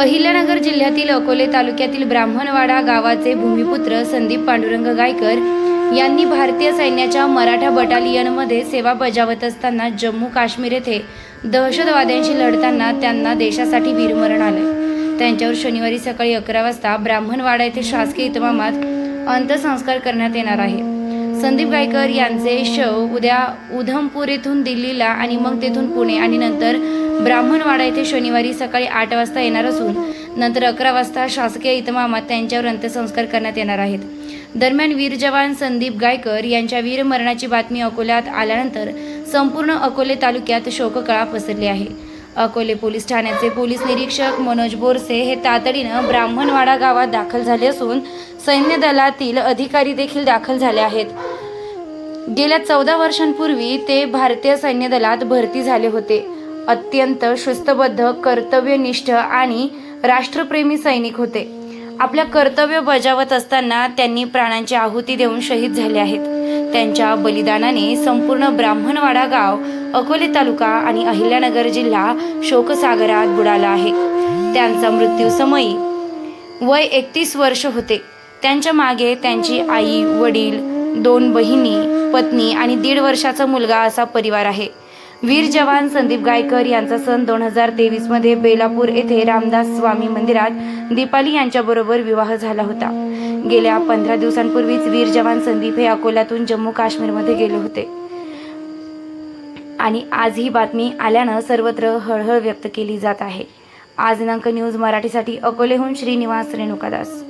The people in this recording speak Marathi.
अहिल्यानगर जिल्ह्यातील अकोले तालुक्यातील ब्राह्मणवाडा गावाचे भूमिपुत्र संदीप पांडुरंग गायकर यांनी भारतीय सैन्याच्या मराठा बटालियनमध्ये सेवा बजावत असताना जम्मू काश्मीर येथे दहशतवाद्यांशी लढताना त्यांना देशासाठी वीरमरण आले. त्यांच्यावर शनिवारी सकाळी अकरा वाजता ब्राह्मणवाडा येथे शासकीय इतमामात अंत्यसंस्कार करण्यात येणार आहे. संदीप गायकर यांचे शव उद्या उधमपूर येथून दिल्लीला आणि मग तेथून पुणे आणि नंतर ब्राह्मणवाडा येथे शनिवारी सकाळी आठ वाजता येणार असून नंतर अकरा वाजता शासकीय इतमामात त्यांच्यावर अंत्यसंस्कार करण्यात येणार आहेत. दरम्यान वीर जवान संदीप गायकर यांच्या वीरमरणाची बातमी अकोल्यात आल्यानंतर संपूर्ण अकोले तालुक्यात शोककळा पसरली आहे. अकोले पोलीस ठाण्याचे पोलीस निरीक्षक मनोज बोरसे हे तातडीनं ब्राह्मणवाडा गावात दाखल झाले असून सैन्य दलातील अधिकारी देखील दाखल झाले आहेत. गेल्या चौदा वर्षांपूर्वी ते भारतीय सैन्य दलात भरती झाले होते. अत्यंत शिस्तबद्ध कर्तव्यनिष्ठ आणि राष्ट्रप्रेमी सैनिक होते. आपल्या कर्तव्य बजावत असताना त्यांनी प्राणांची आहुती देऊन शहीद झाले आहेत. त्यांच्या बलिदानाने संपूर्ण ब्राह्मणवाडा गाव अकोले तालुका आणि अहिल्यानगर जिल्हा शोकसागरात बुडाला आहे. त्यांचा मृत्यू समयी वय एकतीस वर्ष होते. त्यांच्या मागे त्यांची आई वडील दोन बहिणी पत्नी आणि दीड वर्षाचा मुलगा असा परिवार आहे. वीर जवान संदीप गायकर यांचा सन दोन हजार तेवीसमध्ये बेलापूर येथे रामदास स्वामी मंदिरात दीपाली यांच्याबरोबर विवाह झाला होता. गेल्या पंधरा दिवसांपूर्वीच वीर जवान संदीप हे अकोल्यातून जम्मू काश्मीरमध्ये गेले होते. आणि आज ही बातमी आल्यानं सर्वत्र हळहळ व्यक्त केली जात आहे. आज दिनांक न्यूज मराठीसाठी अकोलेहून श्रीनिवास रेणुकादास.